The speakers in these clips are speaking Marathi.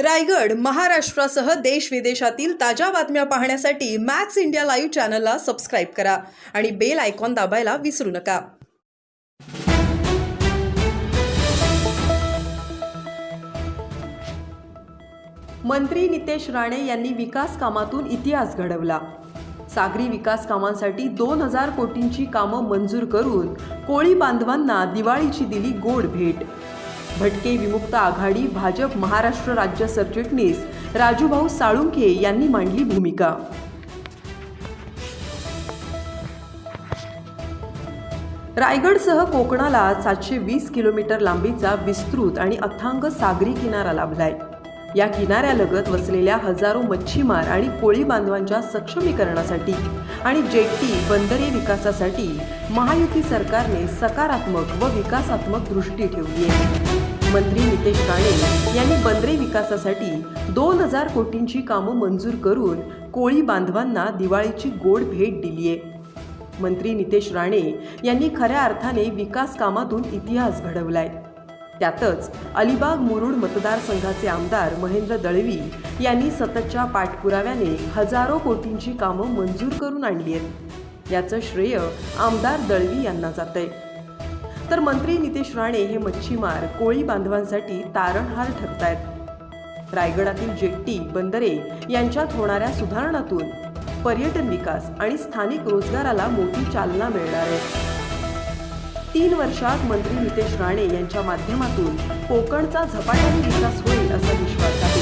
रायगड महाराष्ट्रासह देश विदेशातील ताज्या बातम्या पाहण्यासाठी मॅक्स इंडिया लाईव्ह चॅनलला सबस्क्राईब करा आणि बेल आयकॉन दाबायला विसरू नका. मंत्री नितेश राणे यांनी विकास कामातून इतिहास घडवला. सागरी विकास कामांसाठी दोन हजार कोटींची कामं मंजूर करून कोळी बांधवांना दिवाळीची दिली गोड भेट. भटके विमुक्त आघाडी भाजप महाराष्ट्र राज्य सरचिटणीस राजूभाऊ साळुंखे यांनी मांडली भूमिका. रायगडसह कोकणाला सातशे वीस किलोमीटर लांबीचा विस्तृत आणि अथांग सागरी किनारा लाभलाय. या किनाऱ्यालगत वसलेल्या हजारो मच्छीमार आणि कोळी बांधवांच्या सक्षमीकरणासाठी आणि जेट्टी बंदरे विकासासाठी महायुती सरकारने सकारात्मक व विकासात्मक दृष्टी ठेवली आहे. मंत्री नितेश राणे यांनी बंदरे विकासासाठी दोन हजार कोटींची कामं मंजूर करून कोळी बांधवांना दिवाळीची गोड भेट दिली आहे. मंत्री नितेश राणे यांनी खऱ्या अर्थाने विकास कामातून इतिहास घडवलाय. त्यातच अलिबाग मुरुड मतदारसंघाचे आमदार महेंद्र दळवी यांनी सततच्या पाठपुराव्याने हजारो कोटींची कामं मंजूर करून आणली आहेत. याचं श्रेय आमदार दळवी यांना जातंय. तर मंत्री नितेश राणे हे मच्छीमार कोळी बांधवांसाठी तारणहार ठरतायत. रायगडातील जेट्टी बंदरे यांच्यात होणाऱ्या सुधारणातून पर्यटन विकास आणि स्थानिक रोजगाराला मोठी चालना मिळणार आहे. तीन वर्षात मंत्री नितेश राणे यांच्या माध्यमातून कोकणचा झपाट्याने विकास होईल असा विश्वास आहे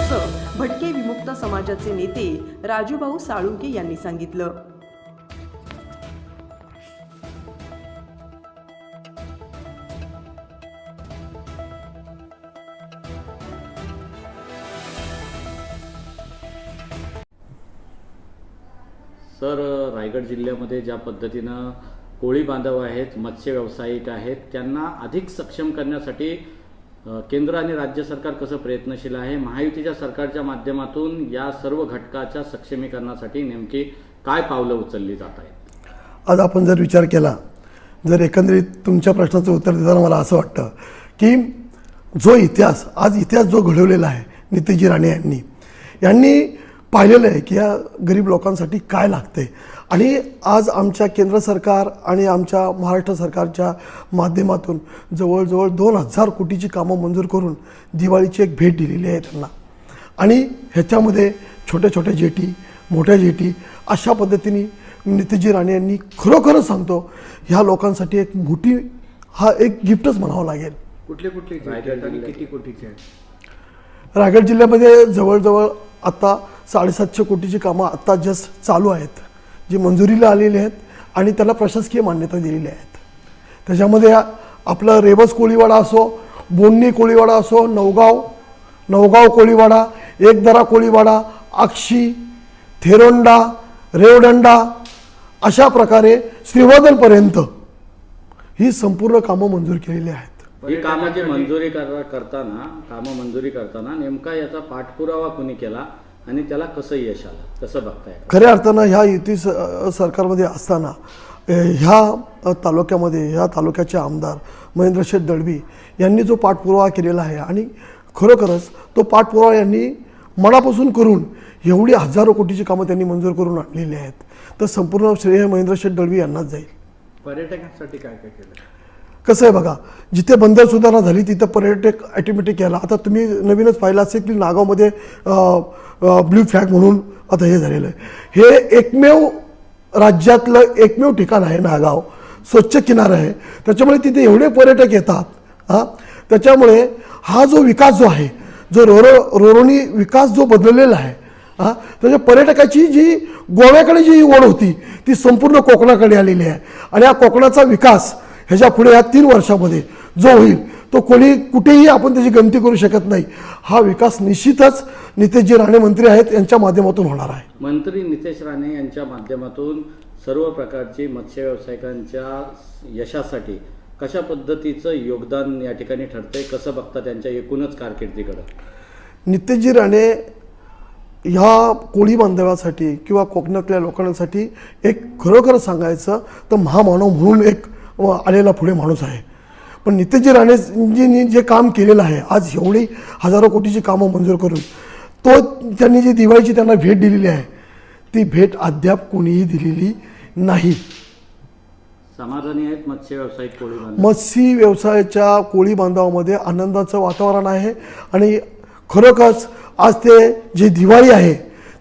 असं भटके विमुक्त समाजाचे नेते राजूभाऊ साळुंके यांनी सांगितलं. सर रायगड जिल्ह्यामध्ये ज्या पद्धतीनं कोळी बांधव आहेत मत्स्य व्यावसायिक आहेत त्यांना अधिक सक्षम करण्यासाठी केंद्र आणि राज्य सरकार कसं प्रयत्नशील आहे महायुतीच्या सरकारच्या माध्यमातून या सर्व घटकाच्या सक्षमीकरणासाठी नेमकी काय पावलं उचलली जात आहेत? आज आपण जर विचार केला जर एकंदरीत तुमच्या प्रश्नाचं उत्तर देताना मला असं वाटतं की जो इतिहास आज इतिहास जो घडवलेला आहे नितीजी राणे यांनी यांनी पाहिलेलं आहे की या गरीब लोकांसाठी काय लागते आणि आज आमच्या केंद्र सरकार आणि आमच्या महाराष्ट्र सरकारच्या माध्यमातून जवळजवळ दोन हजार कोटीची कामं मंजूर करून दिवाळीची एक भेट दिलेली आहे त्यांना. आणि ह्याच्यामध्ये छोट्या छोट्या जेटी मोठ्या जेटी अशा पद्धतीने नितेशजी राणे यांनी खरोखरच सांगतो ह्या लोकांसाठी एक मोठी हा एक गिफ्टच म्हणावं लागेल. कुठले कुठले किती कोटीचे रायगड जिल्ह्यामध्ये जवळजवळ आता साडेसातशे कोटीची कामं आत्ता जस्ट चालू आहेत जी मंजुरीला आलेली आहेत आणि त्याला प्रशासकीय मान्यता दिलेली आहेत. त्याच्यामध्ये आपलं रेबस कोळीवाडा असो बोन्नी कोळीवाडा असो नवगाव नवगाव कोळीवाडा एकदरा कोळीवाडा आक्षी थेरोंडा रेवडंडा अशा प्रकारे श्रीवर्धनपर्यंत ही संपूर्ण कामं मंजूर केलेली आहेत. ही कामाची मंजुरी कर- करताना कामं मंजुरी करताना नेमका याचा पाठपुरावा कुणी केला? आणि त्याला कसं यश आलं? कसं बघताय खऱ्या अर्थानं ह्या युती सरकारमध्ये असताना ह्या तालुक्यामध्ये ह्या तालुक्याचे आमदार महेंद्र शेठ दळवी यांनी जो पाठपुरावा केलेला आहे आणि खरोखरच तो पाठपुरावा यांनी मनापासून करून एवढी हजारो कोटीची कामं त्यांनी मंजूर करून आणलेली आहेत. तर संपूर्ण श्रेय महेंद्र शेठ दळवी यांनाच जाईल. पर्यटकांसाठी काय काय केलं? कसं आहे बघा जिथे बंदर सुधारणा झाली तिथं पर्यटक ॲटोमॅटिक यायला. आता तुम्ही नवीनच पाहिलं असेल की नागावमध्ये ब्ल्यू फ्लॅग म्हणून आता हे झालेलं आहे. हे एकमेव राज्यातलं एकमेव ठिकाण आहे नागाव. स्वच्छ किनारा आहे. त्याच्यामुळे तिथे एवढे पर्यटक येतात हां. त्याच्यामुळे हा जो विकास जो आहे जो रोरो रोरोनी विकास जो बदललेला आहे हां त्याच्या पर्यटकाची जी गोव्याकडे जी ओढ होती ती संपूर्ण कोकणाकडे आलेली आहे. आणि या कोकणाचा विकास ह्याच्या पुढे या तीन वर्षामध्ये जो होईल तो कोणी कुठेही आपण त्याची गणती करू शकत नाही. हा विकास निश्चितच नितेशजी राणे मंत्री आहेत यांच्या माध्यमातून होणार आहे. मंत्री नितेश राणे यांच्या माध्यमातून सर्व प्रकारची मत्स्य व्यावसायिकांच्या यशासाठी कशा पद्धतीचं योगदान या ठिकाणी ठरतंय कसं बघता त्यांच्या एकूणच कारकिर्दीकडं? नितेशजी राणे ह्या कोळी बांधवासाठी किंवा कोकणातल्या लोकांसाठी एक खरोखर सांगायचं तर महामानव म्हणून एक अ, आलेला पुढे माणूस आहे. पण नित्यजी राणेजींनी जे काम केलेलं आहे आज एवढी हजारो कोटीची कामं मंजूर करून तो त्यांनी जी दिवाळीची त्यांना भेट दिलेली आहे ती भेट अद्याप कोणीही दिलेली नाही. मत्स्य व्यवसायाच्या कोळी बांधवामध्ये आनंदाचं वातावरण आहे आणि खरोखरच आज ते जी दिवाळी आहे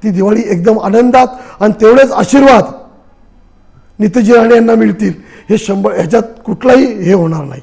ती दिवाळी एकदम आनंदात आणि तेवढेच आशीर्वाद नित्यजी राणे यांना मिळतील. हे शंभर ह्याच्यात कुठलाही हे होणार नाही.